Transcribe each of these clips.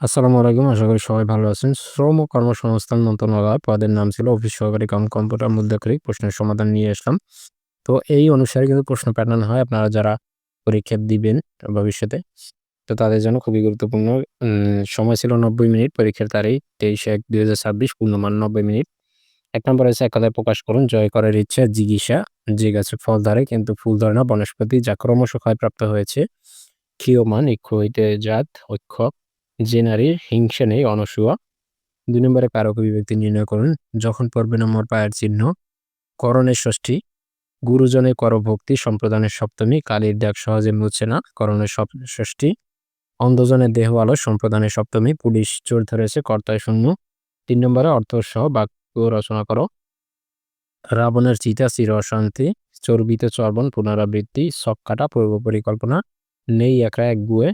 আসসালামু আলাইকুম, আশা করি সবাই ভালো আছেন। শ্রম ও কর্মসংস্থান মন্ত্রণালয় পদের নাম ছিল অফিস সহকারী কাম কম্পিউটার মুদ্রাক্ষরিক প্রশ্নের সমাধান নিয়ে আসলাম। তো এই অনুসারে কিন্তু প্রশ্ন প্যাটার্ন হয়, আপনারা যারা পরীক্ষা দিবেন ভবিষ্যতে, তো তাদের জন্য খুবই গুরুত্বপূর্ণ। সময় ছিল নব্বই মিনিট, পরীক্ষার তারিখ তেইশ এক দুই হাজার ছাব্বিশ, পূর্ণমান নব্বই মিনিট। এক নম্বর আছে একাধায় প্রকাশ করুন, জয় করার ইচ্ছা, জিজ্ঞাসা, যে গাছে ফল ধরে, কিন্তু ফুল ধরে না, বনস্পতি, যা ক্রমশ ক্ষয়প্রাপ্ত হয়েছে। ক্ষীয়মান, ইক্ষ হইতে জাত ঐক্ষ যে নারীর হিংসা নেই অনসুয়া দুই নম্বরে কারক বিভক্তি নির্ণয় করুন। যখন পর্বে নম্বর পায়ের চিহ্ন, করণের ষষ্ঠী, গুরুজনের করভক্তি, সম্প্রদানের সপ্তমী, কালীর ডাক সহজে মুছে না, করণের ষষ্ঠী, অন্ধজনের দেহ আলো, সম্প্রদানের সপ্তমী, পুলিশ চোর ধরেছে, কর্তায় শূন্য। তিন নম্বরে অর্থ সহ বাক্য রচনা করো। রাবণের চিতা, চির অশান্তি, চর্বিত চর্বণ, পুনরাবৃত্তি, সব কাটা, পূর্ব পরিকল্পনা, নেই একরা এক গুয়ে।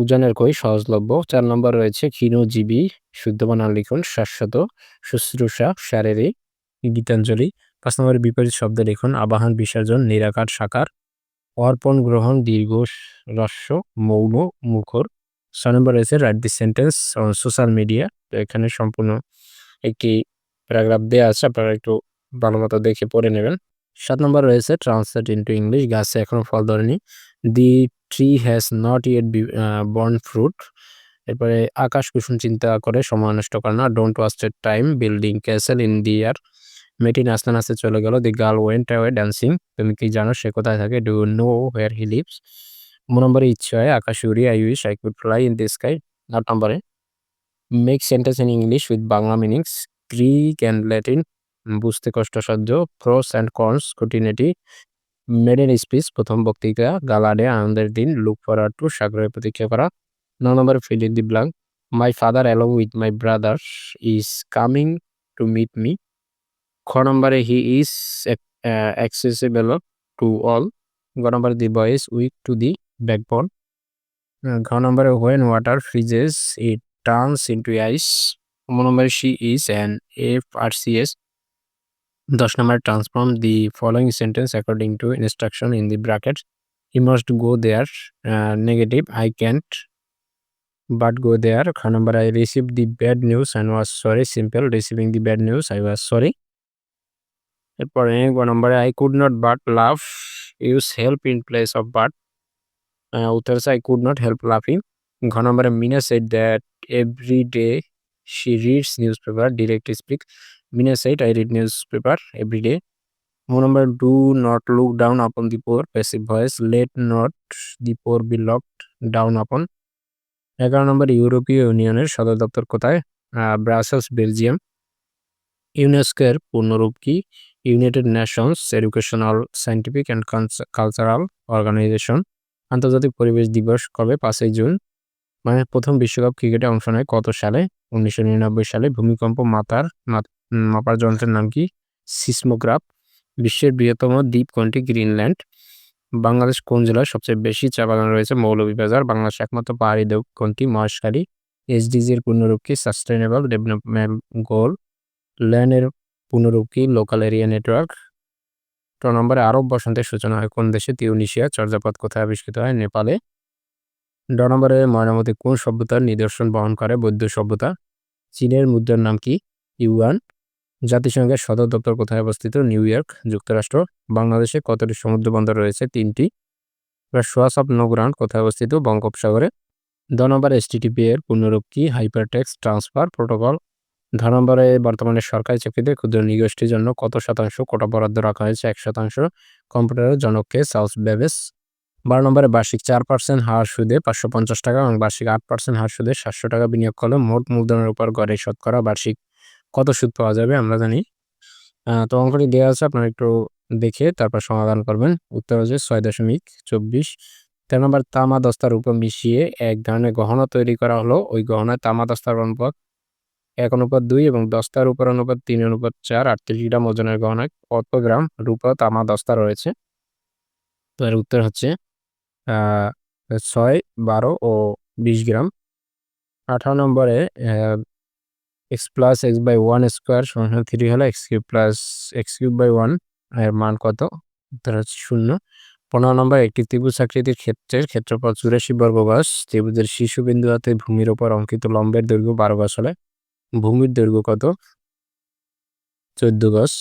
উজানের কই? সহজলভ্য। চার নম্বর রয়েছে ক্ষীণজীবী শুদ্ধ বানান লিখুন, শাশ্বত, শুশ্রূষা শারীরিক গীতাঞ্জলি। পাঁচ নম্বরের বিপরীত শব্দ লিখুন, আবাহন, বিসর্জন, নিরাকার, সাকার। অর্পণ, গ্রহণ দীর্ঘ রস্য মৌন, মুখর। ছয় নম্বর রয়েছে write the sentence on social media তো এখানে সম্পূর্ণ একটি প্যারাগ্রাফ দেওয়া আছে। আপনারা একটু ভালো মতো দেখে পড়ে নেবেন। সাত নম্বর রয়েছে ট্রান্সলেট ইন্টু ইংলিশ গাছে এখনও ফল ধরেনি। The tree has not yet borne fruit এরপরে আকাশ কুসুম চিন্তা করে, সময় নষ্ট করে না। Don't wasted time building castle in the air মেয়েটি নাচতে নাচতে চলে গেল। The girl went away dancing তুমি কি জানো সে কোথায় থাকে? Do know where he lives মো নম্বরে ইচ্ছে হয়, আকাশ উড়ি I wish I could fly in the sky আট নম্বরে। Make sentence in English with Bangla meanings Greek and Latin বুঝতে কষ্টসাধ্য। প্রোস অ্যান্ড কর্নস খুঁটিনাটি মেডেন স্পিচ প্রথম বক্তৃতা গালাডে আনন্দের দিন লুক ফর টু সাগরের প্রতীক্ষা করা। ন নম্বর fill in the blank my father along with my brothers is coming to meet me খ নম্বরে he is accessible to all গ নম্বরে the boys weak to the backbone ঘ নম্বরে when water freezes it turns into ice নম্বরে she is an F R C S দশ transform the following sentence according to instruction in the brackets he must go there uh, negative i can't but go there খ number i received the bad news and was sorry simple receiving the bad news i was sorry এরপরে গ নম্বরে I could not but laugh use help in place of but উত্তর I could not help লাফিং ঘ নম্বরে Mina said that every day she reads newspaper direct speak Mina said, I read newspaper every day. One number, do not look down upon the poor. Passive voice, let not the poor be looked down upon. এগারো নম্বর ইউরোপীয় ইউনিয়নের সদর দপ্তর কোথায় Brussels Belgium ইউনেস্কোর পূর্ণরূপ কি United Nations Educational Scientific and Cultural Organization আন্তর্জাতিক পরিবেশ দিবস কবে পাঁচই জুন মানে প্রথম বিশ্বকাপ ক্রিকেটে অংশ নেয় কত সালে? উনিশশো নিরানব্বই সালে ভূমিকম্প মাতার মাপার যন্ত্রের নাম কি? সিসমোগ্রাফ, বিশ্বের বৃহত্তম দ্বীপ কোনটি গ্রিনল্যান্ড। বাংলাদেশ কোন জেলায় সবচেয়ে বেশি চা বাগান রয়েছে? মৌলভীবাজার বাংলাদেশ একমাত্র পাহাড়ি দেব কোনটি মহেশখালী। এসডিজির পূর্ণরূপ কি? Sustainable development goal. ল্যান্ডের পূর্ণরূপ কি? Local area network. ট নম্বরে আরব বসন্তের সূচনা হয়। কোন দেশে তিউনিশিয়া চর্যাপদ কোথায় আবিষ্কৃত হয়? নেপালে। ড নম্বরে ময়নামতি কোন সভ্যতার নিদর্শন বহন করে? বৌদ্ধ সভ্যতা। চীনের মুদ্রার নাম কি? ইউয়ান। জাতিসংঘের সদর দপ্তর কোথায় অবস্থিত? নিউ ইয়র্ক, যুক্তরাষ্ট্র। বাংলাদেশে কতটি সমুদ্র বন্দর রয়েছে? তিনটি। সোয়াস অফ নোগ্রাউন্ড কোথায় অবস্থিত? বঙ্গোপসাগরে। দ নম্বর এসটিটিপি এর পূর্ণরূপ কি? Hypertext, transfer, protocol. ধ নম্বরে বর্তমানে সরকারি চাকরিতে ক্ষুদ্র নিগোষ্ঠীর জন্য কত শতাংশ কোটা বরাদ্দ রাখা হয়েছে? এক শতাংশ। কম্পিউটারের জনককে সাউস বেবেস। বারো নম্বরে বার্ষিক চার পার্সেন্ট হার সুদে পাঁচশো পঞ্চাশ টাকা এবং বার্ষিক আট পার্সেন্ট হার সুদে সাতশো টাকা বিনিয়োগ করলে মোট মূলধনের উপর গড়ে শতকরা বার্ষিক কত সুদ পাওয়া যাবে আমরা জানি। তো অঙ্কটি দেওয়া আছে, আপনারা একটু দেখে তারপর সমাধান করবেন। উত্তর হচ্ছে ছয় দশমিক চব্বিশ। তেরো নম্বর, তামা দস্তার উপর মিশিয়ে এক ধরনের গহনা তৈরি করা হলো। ওই গহনায় তামা দস্তার অনুপাত এক অনুপাত দুই এবং দস্তার উপর অনুপাত তিন অনুপাত চার। আটত্রিশ গ্রাম ওজনের গহনায় কত গ্রাম রূপা তামা দস্তা রয়েছে? তো এর উত্তর হচ্ছে ছয়, বারো ও বিশ গ্রাম। আঠারো নম্বরে x plus x by one square সমান থ্রি হলে x cube plus x cube by one. এর মান কত? উত্তর হচ্ছে শূন্য। পনেরো নম্বর, একটি ত্রিভুজ আকৃতির ক্ষেত্রের ক্ষেত্রফল চুরাশি বর্গ গজ ত্রিভুজের শীর্ষবিন্দু হাতে ভূমির ওপর অঙ্কিত লম্বের দৈর্ঘ্য বারো গজ হলে ভূমির দৈর্ঘ্য কত? চোদ্দ গজ